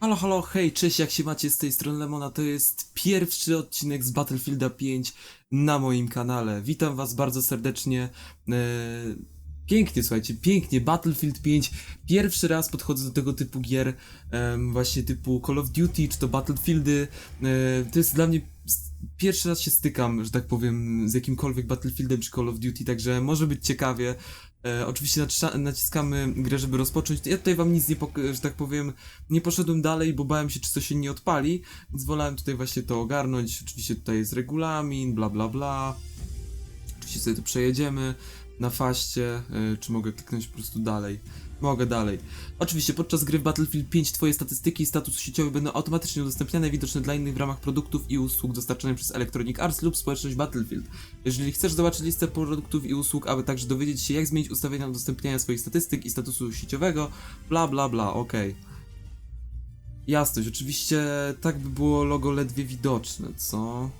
Halo, halo, hej, cześć, jak się macie z tej strony Lemona, to jest pierwszy odcinek z Battlefielda 5 na moim kanale. Witam was bardzo serdecznie. Eee, pięknie, słuchajcie, pięknie, Battlefield 5. Pierwszy raz podchodzę do tego typu gier, właśnie typu Call of Duty, czy to Battlefieldy. Eee, to jest dla mnie pierwszy raz się stykam, że tak powiem, z jakimkolwiek Battlefieldem czy Call of Duty, także może być ciekawie. E, oczywiście naciskamy grę, żeby rozpocząć. Ja tutaj wam nic nie, że tak powiem, nie poszedłem dalej, bo bałem się, czy coś się nie odpali, więc wolałem tutaj właśnie to ogarnąć. Oczywiście tutaj jest regulamin, bla bla bla. Oczywiście sobie to przejedziemy na faście. E, czy mogę kliknąć po prostu dalej? Mogę dalej. Oczywiście podczas gry w Battlefield 5 Twoje statystyki i status sieciowy będą automatycznie udostępniane i widoczne dla innych w ramach produktów i usług dostarczanych przez Electronic Arts lub społeczność Battlefield. Jeżeli chcesz zobaczyć listę produktów i usług, aby także dowiedzieć się jak zmienić ustawienia udostępniania swoich statystyk i statusu sieciowego, bla bla bla, okej. Jasność, oczywiście tak by było logo ledwie widoczne, co?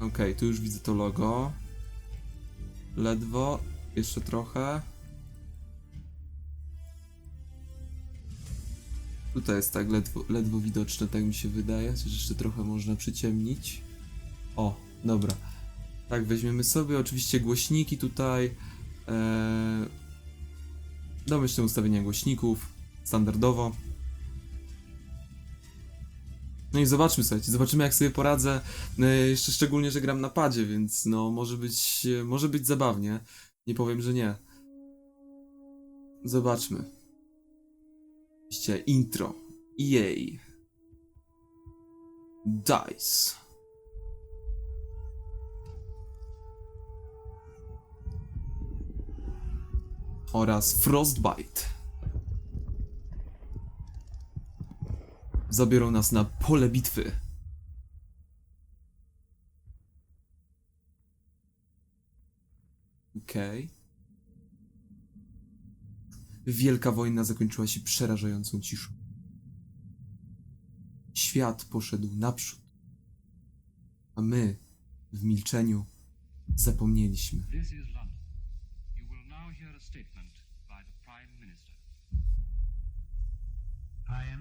Okej, tu już widzę to logo. Ledwo, jeszcze trochę. Tutaj jest tak ledwo, ledwo widoczne, tak mi się wydaje, chociaż jeszcze trochę można przyciemnić. O, dobra. Tak, weźmiemy sobie oczywiście głośniki tutaj. Eee, domyślne ustawienia głośników, standardowo. No i zobaczmy, słuchajcie, zobaczymy jak sobie poradzę. E, jeszcze szczególnie, że gram na padzie, więc no może być, e, może być zabawnie. Nie powiem, że nie. Zobaczmy. Oczywiście intro. EA. DICE. Oraz Frostbite. Zabiorą nas na pole bitwy. Okej. Wielka wojna zakończyła się przerażającą ciszą. Świat poszedł naprzód, a my w milczeniu zapomnieliśmy.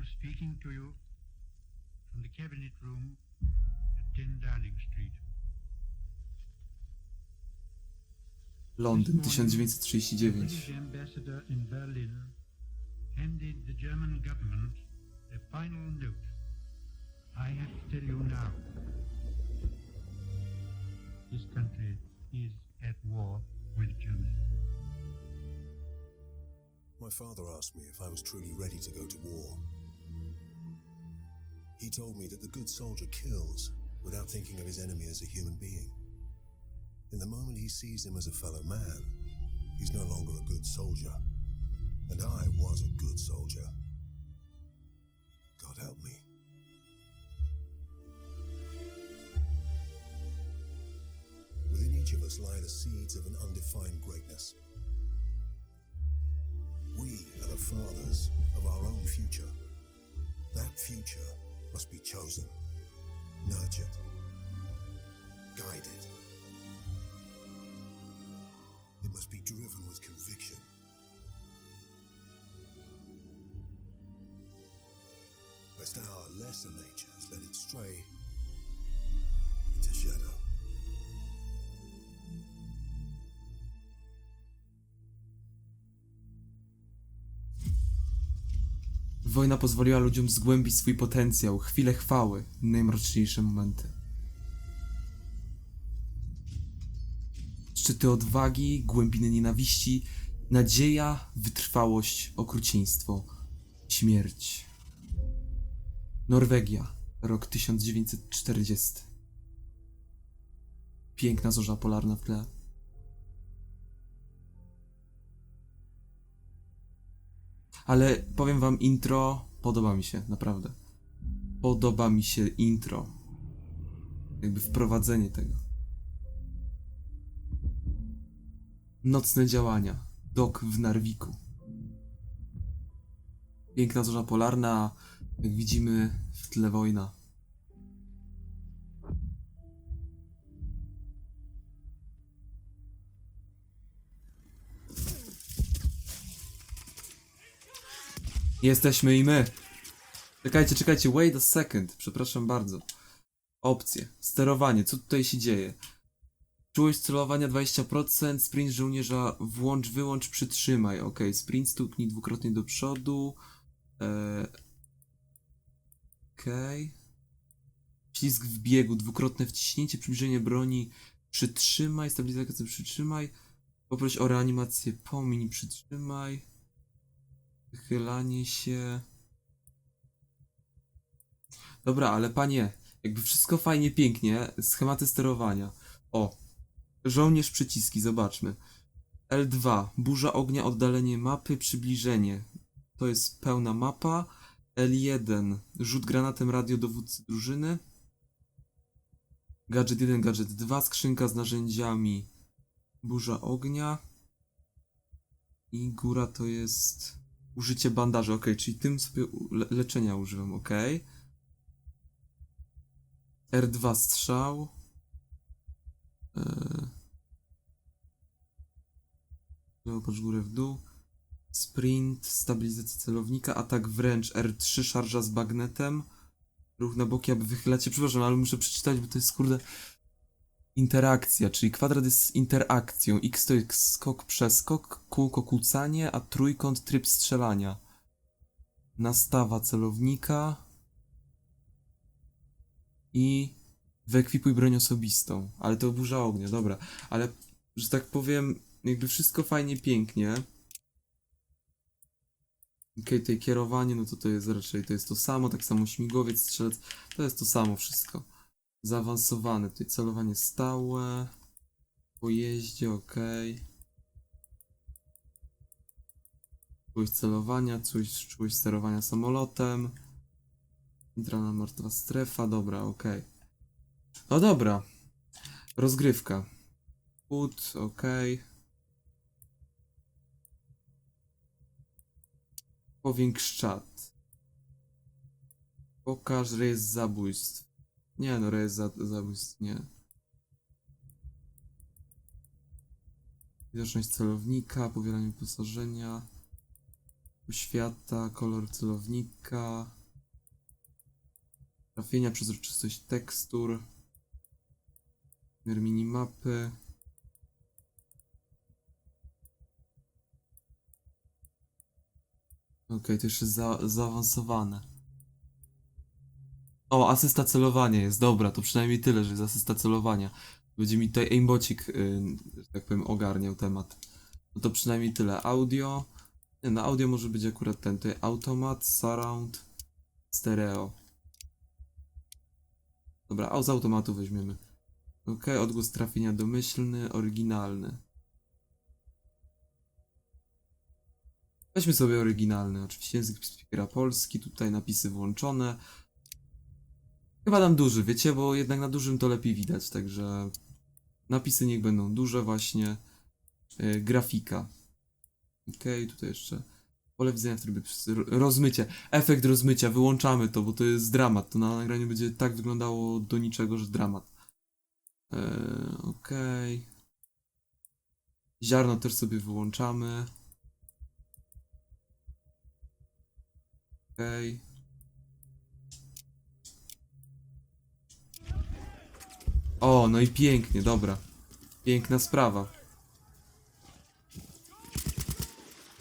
Am speaking to you from the Cabinet Room at 10 Downing Street. Londyn This morning, 1939. The British ambassador in Berlin handed the German government a final note. I have to tell you now. This country is at war with Germany. My father asked me if I was truly ready to go to war. He told me that the good soldier kills without thinking of his enemy as a human being. In the moment he sees him as a fellow man, he's no longer a good soldier. And I was a good soldier. God help me. Within each of us lie the seeds of an undefined greatness. We are the fathers of our own future. That future must be chosen, nurtured, guided. It must be driven with conviction. Lest our lesser natures let it stray Wojna pozwoliła ludziom zgłębić swój potencjał, chwile chwały, najmroczniejsze momenty. Szczyty odwagi, głębiny nienawiści, nadzieja, wytrwałość, okrucieństwo, śmierć. Norwegia, rok 1940. Piękna zorza polarna w tle. Ale powiem wam, intro podoba mi się, naprawdę. Podoba mi się intro. Jakby wprowadzenie tego. Nocne działania. Dok w Narwiku. Piękna zorza polarna, jak widzimy w tle wojna. Jesteśmy i my. Czekajcie, czekajcie, wait a second. Przepraszam bardzo. Opcje. Sterowanie. Co tutaj się dzieje? Czułość celowania 20%, sprint żołnierza włącz, wyłącz, przytrzymaj. Ok, sprint stuknij dwukrotnie do przodu. Eee, Okej. Ślizg w biegu, dwukrotne wciśnięcie, przybliżenie broni, przytrzymaj, stabilizację przytrzymaj. Poproś o reanimację, pomiń, przytrzymaj. Wychylanie się. Dobra, ale panie, jakby wszystko fajnie, pięknie, schematy sterowania. O, żołnierz przyciski, zobaczmy. L2, burza ognia, oddalenie mapy, przybliżenie. To jest pełna mapa. L1, rzut granatem radio dowódcy drużyny. Gadżet 1, gadżet 2, skrzynka z narzędziami. Burza ognia. I góra to jest użycie bandaży, ok, czyli tym sobie le leczenia używam, ok. R2 strzał. Yy. Patrz górę w dół. Sprint, stabilizacja celownika, atak wręcz R3, szarża z bagnetem. Ruch na boki, aby wychylać się. Przepraszam, ale muszę przeczytać, bo to jest kurde. Interakcja, czyli kwadrat jest interakcją. X to jest skok, przeskok, kółko kłócanie, a trójkąt tryb strzelania. Nastawa celownika. I wyekwipuj broń osobistą. Ale to burza ognia, dobra. Ale, że tak powiem, jakby wszystko fajnie, pięknie. Okej, tutaj kierowanie, no to to jest raczej, to jest to samo, tak samo śmigłowiec, strzelec, to jest to samo wszystko. Zaawansowane, tutaj celowanie stałe, po jeździe, okej. Czułość celowania, czułość, czułość sterowania samolotem. Centralna martwa strefa, dobra, okej. No dobra. Rozgrywka. Put, okej. Powiększ czat. Pokaż rejestr zabójstw. Nie no, rejestr za zabójstw nie. Widoczność celownika, powielanie wyposażenia. Świata, kolor celownika. Trafienia, przezroczystość tekstur. Wymiar minimapy. Okej, to jeszcze za, zaawansowane. O, asysta celowania jest, dobra, to przynajmniej tyle, że jest asysta celowania. Będzie mi tutaj aimbocik, yy, że tak powiem, ogarniał temat. No to przynajmniej tyle. Audio. Nie, na audio może być akurat ten, tutaj automat, surround, stereo. Dobra, a z automatu weźmiemy. Ok, odgłos trafienia domyślny, oryginalny. Weźmy sobie oryginalny, oczywiście język speakera polski, tutaj napisy włączone. Chyba dam duży, wiecie, bo jednak na dużym to lepiej widać, także napisy niech będą duże właśnie. Yy, grafika. Ok, tutaj jeszcze pole widzenia w trybie przy- ro- rozmycie. Efekt rozmycia, wyłączamy to, bo to jest dramat. To na nagraniu będzie tak wyglądało do niczego, że dramat. Eee, Okej. Ziarno też sobie wyłączamy. Okej. O, no i pięknie, dobra. Piękna sprawa.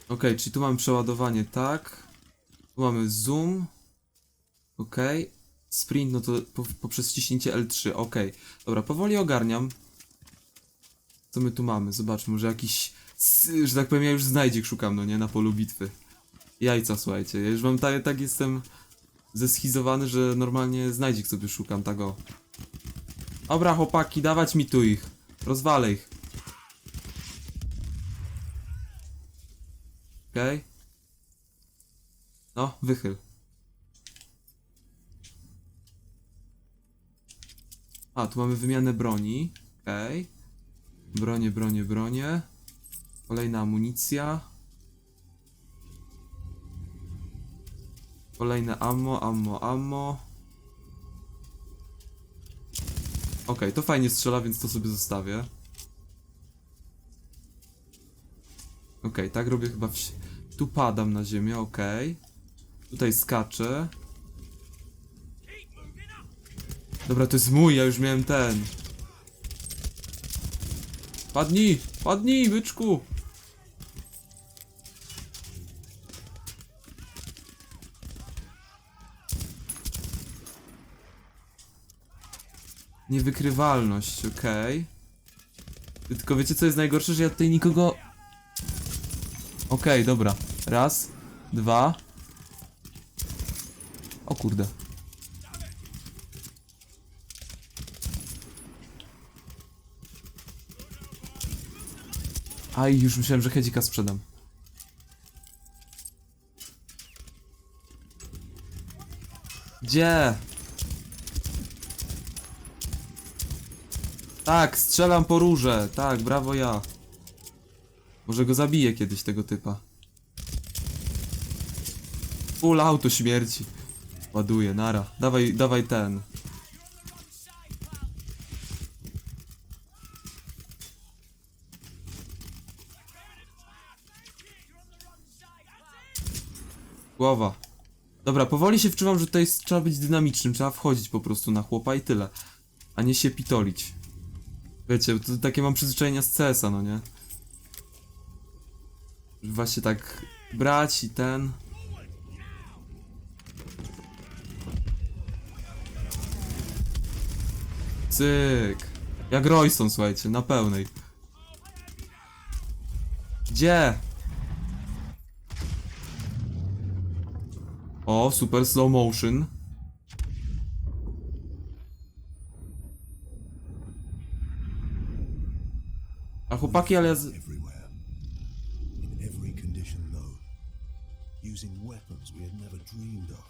Okej, czyli tu mamy przeładowanie, tak. Tu mamy zoom. Okej. Sprint, no to po, poprzez wciśnięcie L3, okej. Dobra, powoli ogarniam. Co my tu mamy? Zobaczmy, może jakiś, że tak powiem, ja już znajdziek szukam, no nie, na polu bitwy. Jajca, słuchajcie, ja już mam tak, tak jestem zeschizowany, że normalnie znajdziek sobie szukam, tak o. Dobra, chłopaki, dawać mi tu ich. Rozwalę ich. Okej. No, wychyl. A, tu mamy wymianę broni. Okej. Bronie, bronie, bronie. Kolejna amunicja. Kolejne ammo, ammo, ammo. Okej, to fajnie strzela, więc to sobie zostawię. Okej, tak robię chyba wsi- Tu padam na ziemię, okej. Tutaj skaczę. Dobra, to jest mój, ja już miałem ten. Padnij! Padnij, byczku! Niewykrywalność, okej. Tylko wiecie co jest najgorsze, że ja tutaj nikogo... Okej, dobra. Raz, dwa. O kurde. Aj, już myślałem, że Hedzika sprzedam. Gdzie? Tak, strzelam po róże. Tak, brawo ja. Może go zabiję kiedyś tego typa. Full auto śmierci. Ładuję, nara. Dawaj, dawaj ten. Głowa. Dobra, powoli się wczuwam, że tutaj jest- trzeba być dynamicznym, trzeba wchodzić po prostu na chłopa i tyle. A nie się pitolić. Wiecie, to takie mam przyzwyczajenia z CS-a, no nie? Właśnie tak brać i ten. Cyk. Jak Royston, słuchajcie, na pełnej. Gdzie? O, super slow motion. Chłopaki, ale ja z... Everywhere. In every condition, though. Using weapons we had never dreamed of.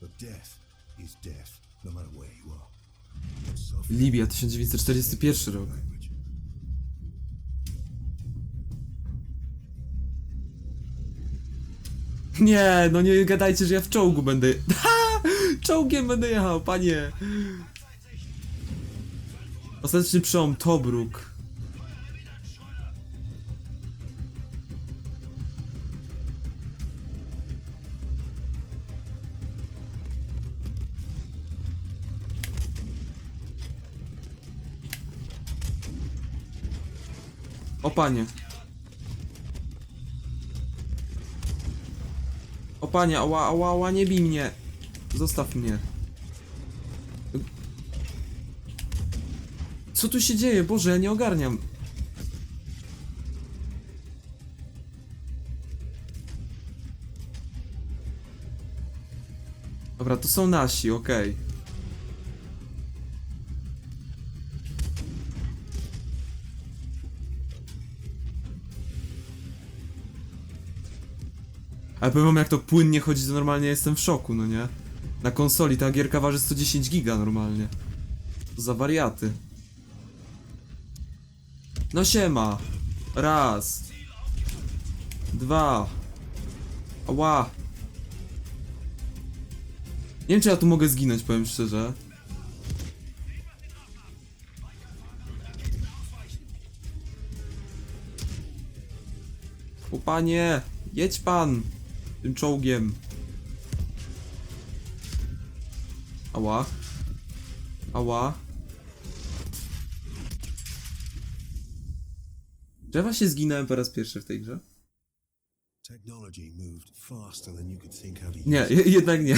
But death is death, no matter where you are. And suffering Libia, 1941 rok. Nie, no nie gadajcie, że ja w czołgu będę... Ha! Czołgiem będę jechał, panie! Ostateczny przełom Tobruk. O panie. O panie, ała, ała, ała, nie bij mnie. Zostaw mnie. Co tu się dzieje? Boże, ja nie ogarniam. Dobra, to są nasi, okej. Ale powiem wam, jak to płynnie chodzi, to normalnie jestem w szoku, no nie? Na konsoli ta gierka waży 110 giga normalnie. To za wariaty. No siema. Raz. Dwa. Ała. Nie wiem, czy ja tu mogę zginąć, powiem szczerze. O panie, jedź pan tym czołgiem. Ała. Ała. Czy ja właśnie zginąłem po raz pierwszy w tej grze? Nie, jednak nie.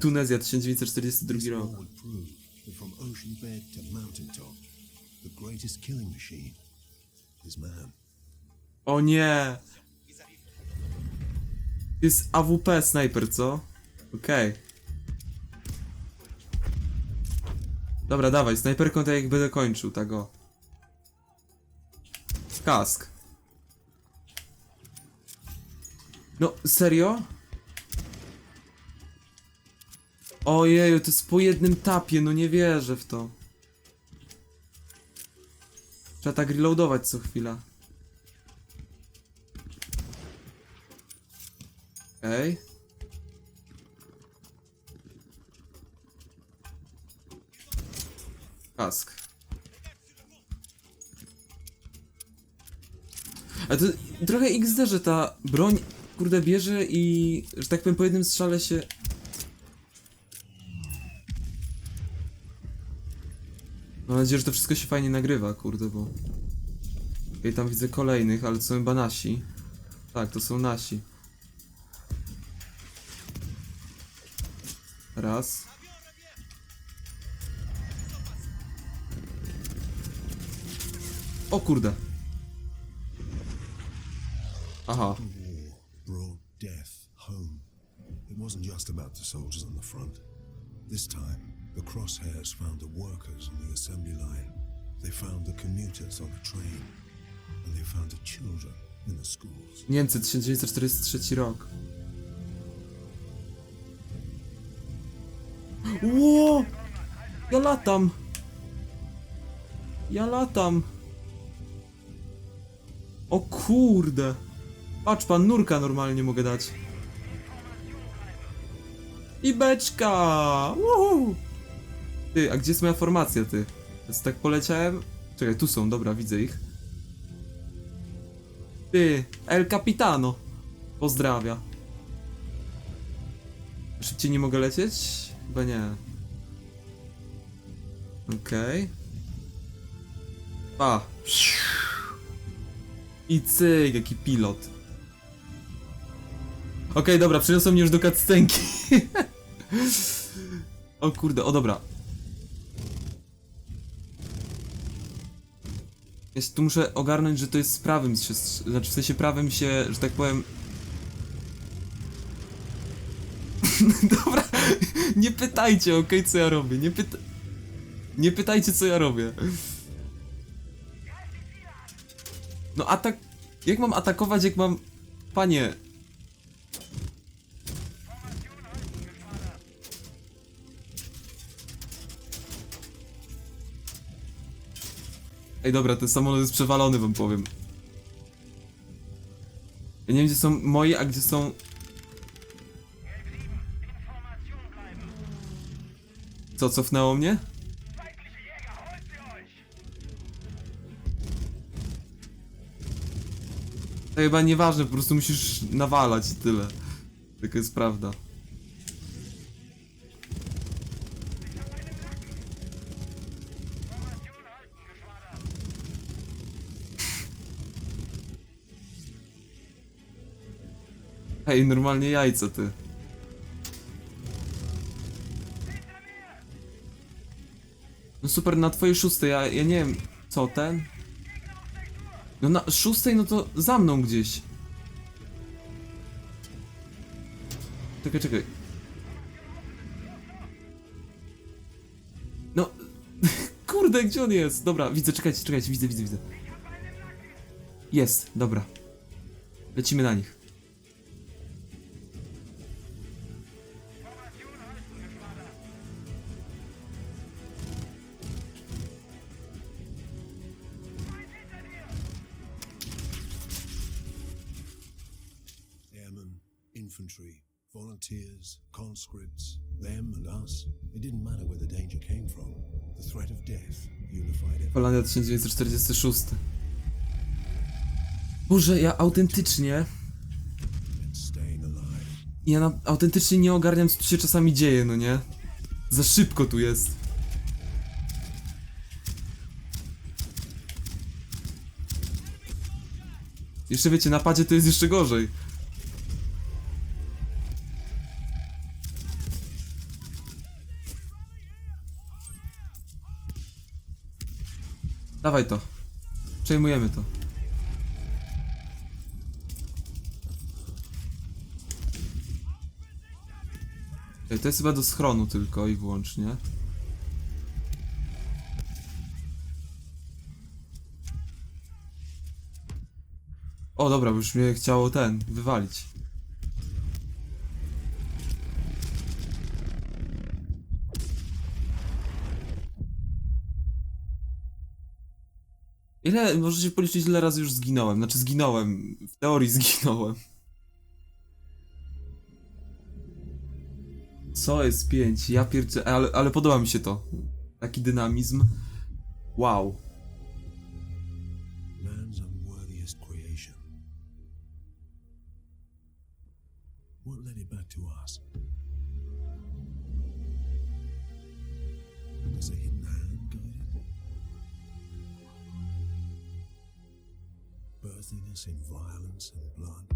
Tunezja, 1942 This rok. war would nie! Jest AWP sniper, co? Okej. Dobra, dawaj, snajperką tak jak będę kończył, tak o. Kask. No, serio? Ojeju, to jest po jednym tapie, no nie wierzę w to. Trzeba tak reloadować co chwila. Okej. Kask. A to trochę XD, że ta broń kurde bierze i, że tak powiem, po jednym strzale się... Mam nadzieję, że to wszystko się fajnie nagrywa, kurde, bo... Okej, tam widzę kolejnych, ale to są chyba nasi. Tak, to są nasi. Raz. O kurde. Aha. Brought death home. It wasn't just about the soldiers on the front. This time, the crosshairs found the workers on the assembly line. They found the commuters on the train. And they found the children in the schools. Niemcy, 1943 rok. Ło! Ja latam! Ja latam! O kurde! Patrz pan, nurka normalnie mogę dać. I beczka! Ty, a gdzie jest moja formacja, ty? Więc tak poleciałem... Czekaj, tu są, dobra, widzę ich. Ty, El Capitano. Pozdrawia. Szybciej nie mogę lecieć? Chyba nie. Okej. A. I cyk, jaki pilot. Okej, dobra, przyniosą mnie już do cutscenki. o kurde, o dobra. Się tu muszę ogarnąć, że to jest z prawym się, znaczy w sensie prawym się, że tak powiem... Dobra, nie pytajcie, okej, co ja robię, nie. Nie pytajcie, co ja robię. No atak... Jak mam atakować, jak mam... Panie... Ej, dobra, ten samolot jest przewalony, wam powiem. Ja nie wiem, gdzie są moje, a gdzie są... Co, cofnęło mnie? To chyba nieważne, po prostu musisz nawalać i tyle. Taka jest prawda. Hej, normalnie jajco ty. No super, na twojej szóstej, ja, ja nie wiem, co ten? No na szóstej, no to za mną gdzieś. Czekaj, czekaj. No, kurde, gdzie on jest? Dobra, widzę, czekajcie, czekajcie, widzę, widzę, widzę. Jest, dobra. Lecimy na nich. Infantry, volunteers, conscripts, them and us. It didn't matter where the danger came from. The threat of death unified everyone. Holandia 1946. Boże, ja autentycznie. Ja na, autentycznie nie ogarniam, co tu się czasami dzieje, no nie? Za szybko tu jest. Jeszcze wiecie, na padzie to jest jeszcze gorzej. Dawaj to. Przejmujemy to. To jest chyba do schronu tylko i wyłącznie. O dobra, bo już mnie chciało ten, wywalić. Ile, możecie policzyć ile razy już zginąłem, znaczy zginąłem, w teorii zginąłem. Co jest 5? Ja pierdzę, ale, ale podoba mi się to. Taki dynamizm. Wow. Birthing us in violence and blood?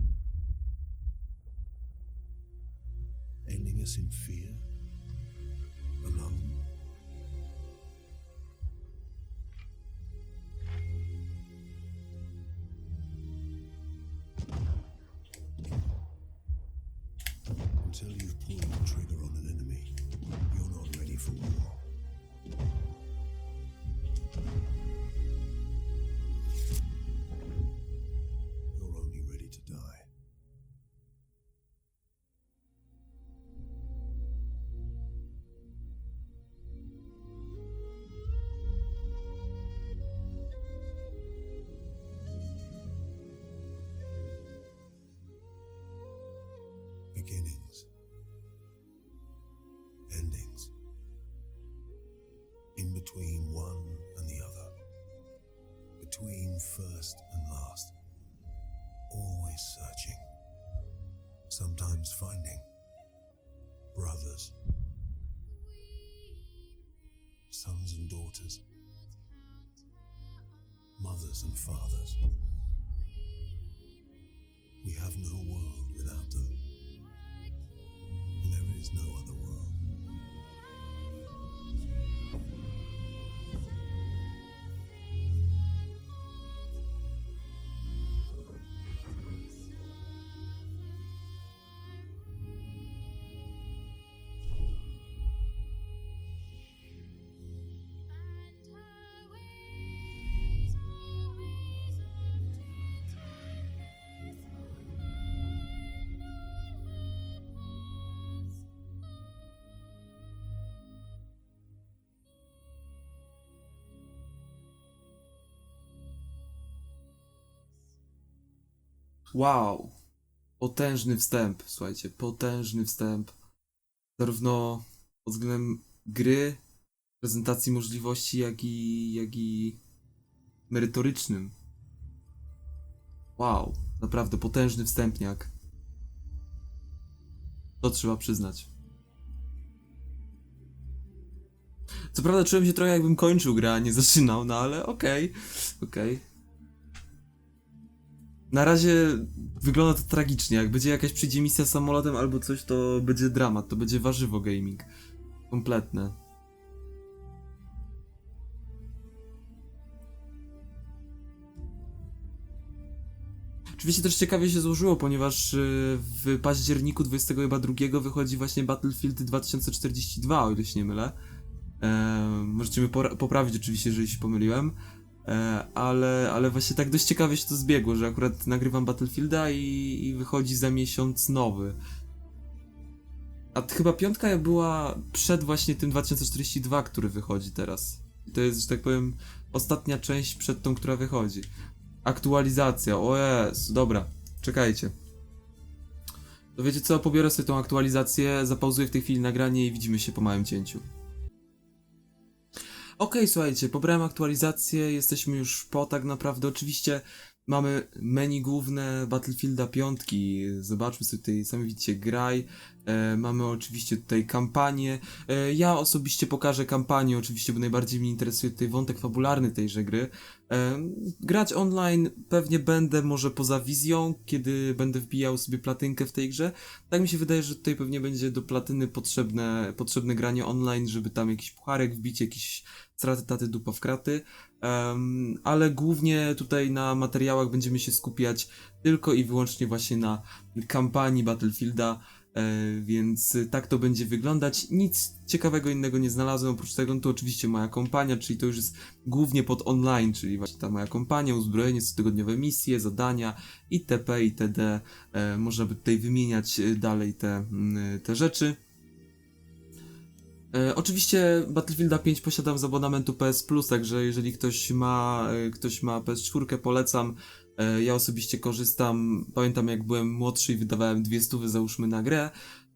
Ending us in fear? Between one and the other. Between first and last. Always searching. Sometimes finding. Brothers. Sons and daughters. Mothers and fathers. Wow. Potężny wstęp, słuchajcie, potężny wstęp. Zarówno pod względem gry, prezentacji możliwości, jak i, jak i merytorycznym. Wow, naprawdę potężny wstępniak. To trzeba przyznać. Co prawda czułem się trochę jakbym kończył grę, a nie zaczynał, no ale okej, okej. Na razie wygląda to tragicznie. Jak będzie jakaś przyjdzie misja samolotem albo coś, to będzie dramat, to będzie warzywo gaming. Kompletne. Oczywiście też ciekawie się złożyło, ponieważ y, w październiku 22 wychodzi właśnie Battlefield 2042, o ile się nie mylę. E, możecie mnie poprawić oczywiście, jeżeli się pomyliłem. E, ale, ale właśnie tak dość ciekawie się to zbiegło, że akurat nagrywam Battlefielda i, i wychodzi za miesiąc nowy. A chyba piątka była przed właśnie tym 2042, który wychodzi teraz. To jest, że tak powiem, ostatnia część przed tą, która wychodzi. Aktualizacja, o jest, dobra, czekajcie. To wiecie co, pobiorę sobie tą aktualizację, zapauzuję w tej chwili nagranie i widzimy się po małym cięciu. Okej, słuchajcie, pobrałem aktualizację, jesteśmy już po tak naprawdę. Oczywiście mamy menu główne Battlefielda 5. Zobaczmy sobie tutaj, sami widzicie, graj. E, mamy oczywiście tutaj kampanię. E, ja osobiście pokażę kampanię, oczywiście, bo najbardziej mnie interesuje tutaj wątek fabularny tejże gry. E, grać online pewnie będę może poza wizją, kiedy będę wbijał sobie platynkę w tej grze. Tak mi się wydaje, że tutaj pewnie będzie do platyny potrzebne, potrzebne granie online, żeby tam jakiś pucharek wbić, jakiś straty taty dupa w kraty. Em, ale głównie tutaj na materiałach będziemy się skupiać tylko i wyłącznie właśnie na kampanii Battlefielda, e, więc tak to będzie wyglądać. Nic ciekawego innego nie znalazłem, oprócz tego no to oczywiście moja kompania, czyli to już jest głównie pod online, czyli właśnie ta moja kompania, uzbrojenie, cotygodniowe misje, zadania itp. itd. E, można by tutaj wymieniać e, dalej te, mm, te rzeczy. E, oczywiście Battlefielda 5 posiadam z abonamentu PS Plus, także jeżeli ktoś ma, e, ktoś ma PS4, polecam. E, ja osobiście korzystam. Pamiętam jak byłem młodszy i wydawałem dwie stówy załóżmy na grę.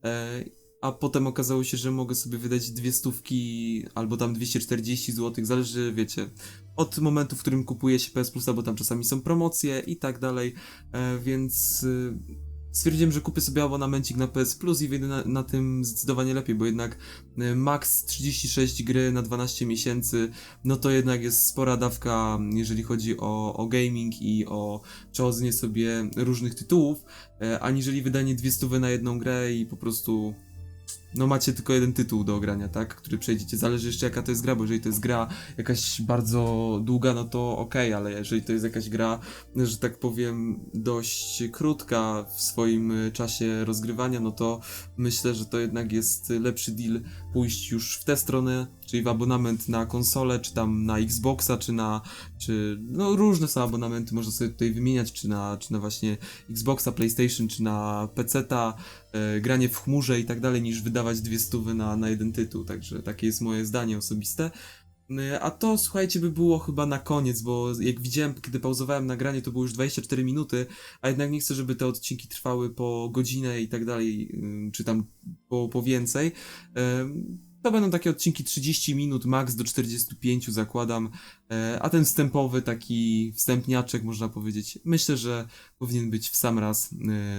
E, a potem okazało się, że mogę sobie wydać dwie stówki albo tam 240 zł, zależy, wiecie, od momentu, w którym kupuje się PS Plusa, bo tam czasami są promocje i tak dalej, e, więc e, stwierdziłem, że kupię sobie abonamencik na PS Plus i wyjdę na, na tym zdecydowanie lepiej, bo jednak y, max 36 gry na 12 miesięcy, no to jednak jest spora dawka, jeżeli chodzi o, o gaming i o przechodzenie sobie różnych tytułów, e, aniżeli wydanie dwie stówy na jedną grę i po prostu no macie tylko jeden tytuł do ogrania, tak? Który przejdziecie. Zależy jeszcze jaka to jest gra, bo jeżeli to jest gra jakaś bardzo długa, no to okej, ale jeżeli to jest jakaś gra, że tak powiem, dość krótka w swoim czasie rozgrywania, no to myślę, że to jednak jest lepszy deal pójść już w tę stronę, czyli w abonament na konsolę, czy tam na Xboxa, czy na, czy, no różne są abonamenty, można sobie tutaj wymieniać, czy na, czy na właśnie Xboxa, PlayStation, czy na PC-ta, e, granie w chmurze i tak dalej, niż wydawać dwie stówy na, na jeden tytuł, także takie jest moje zdanie osobiste. E, A to słuchajcie, by było chyba na koniec, bo jak widziałem, kiedy pauzowałem nagranie, to było już 24 minuty, a jednak nie chcę, żeby te odcinki trwały po godzinę i tak dalej, czy tam po, po więcej. To będą takie odcinki 30 minut, max do 45 zakładam, e, a ten wstępowy, taki wstępniaczek można powiedzieć, myślę, że powinien być w sam raz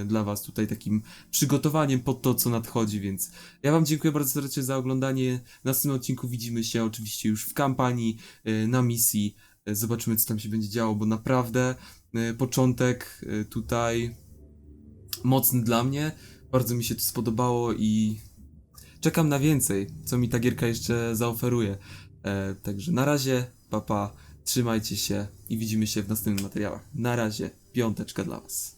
e, dla Was tutaj takim przygotowaniem pod to, co nadchodzi, więc ja Wam dziękuję bardzo serdecznie za oglądanie. W następnym odcinku widzimy się oczywiście już w kampanii, e, na misji. Zobaczymy, co tam się będzie działo, bo naprawdę początek tutaj mocny dla mnie. Bardzo mi się to spodobało i czekam na więcej, co mi ta gierka jeszcze zaoferuje. E, także na razie, papa, trzymajcie się i widzimy się w następnych materiałach. Na razie, piąteczka dla Was.